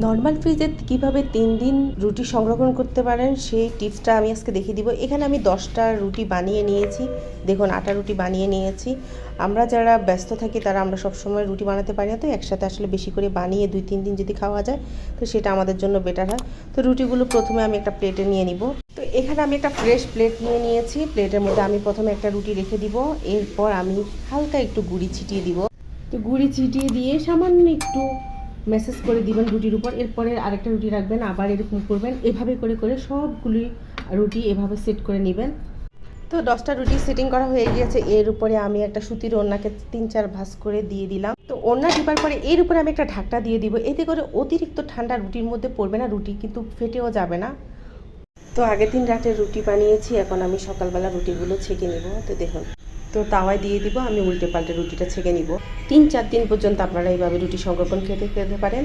Normal ফ্রিজে কীভাবে তিন দিন রুটি সংরক্ষণ করতে পারেন, সেই টিপসটা আমি আজকে দেখিয়ে দিব। এখানে আমি দশটা রুটি বানিয়ে নিয়েছি। দেখুন, আটা রুটি বানিয়ে নিয়েছি। আমরা যারা ব্যস্ত থাকি, তারা আমরা সবসময় রুটি বানাতে পারি না, তো একসাথে আসলে বেশি করে বানিয়ে দুই, তিন দিন যদি খাওয়া যায়, তো সেটা আমাদের জন্য বেটার হয়। তো রুটিগুলো প্রথমে আমি একটা প্লেটে নিয়ে নিব। তো এখানে আমি একটা ফ্রেশ প্লেট নিয়ে নিয়েছি। প্লেটের মধ্যে আমি প্রথমে একটা রুটি রেখে দিব। এরপর আমি হালকা একটু গুড়ি ছিটিয়ে দিব। তো গুড়ি ছিটিয়ে দিয়ে সামান্য একটু মেসেজ করে দিবেন রুটির উপর, এরপরে আরেকটা রুটি রাখবেন, আবার এরকম করবেন, এভাবে করে করে সবগুলি রুটি এভাবে সেট করে নেবেন। তো দশটা রুটি সেটিং করা হয়ে গিয়েছে, এর উপরে আমি একটা সুতির ওড়নাকে তিন চার ভাঁজ করে দিয়ে দিলাম। তো ওড়না টিপার পরে এর উপরে আমি একটা ঢাকটা দিয়ে দিব, এতে করে অতিরিক্ত ঠান্ডা রুটির মধ্যে পড়বে না, রুটি কিন্তু ফেটেও যাবে না। তো আগের দিন রাতে রুটি বানিয়েছি, এখন আমি সকালবেলা রুটিগুলো ছেঁকে নিব, তো দেখুন। তো তাওয়ায় দিয়ে দিব, আমি উল্টে পাল্টে রুটিটা ছেঁকে নিব। তিন চার দিন পর্যন্ত আপনারা এইভাবে রুটি সংরক্ষণ খেতে খেতে পারেন।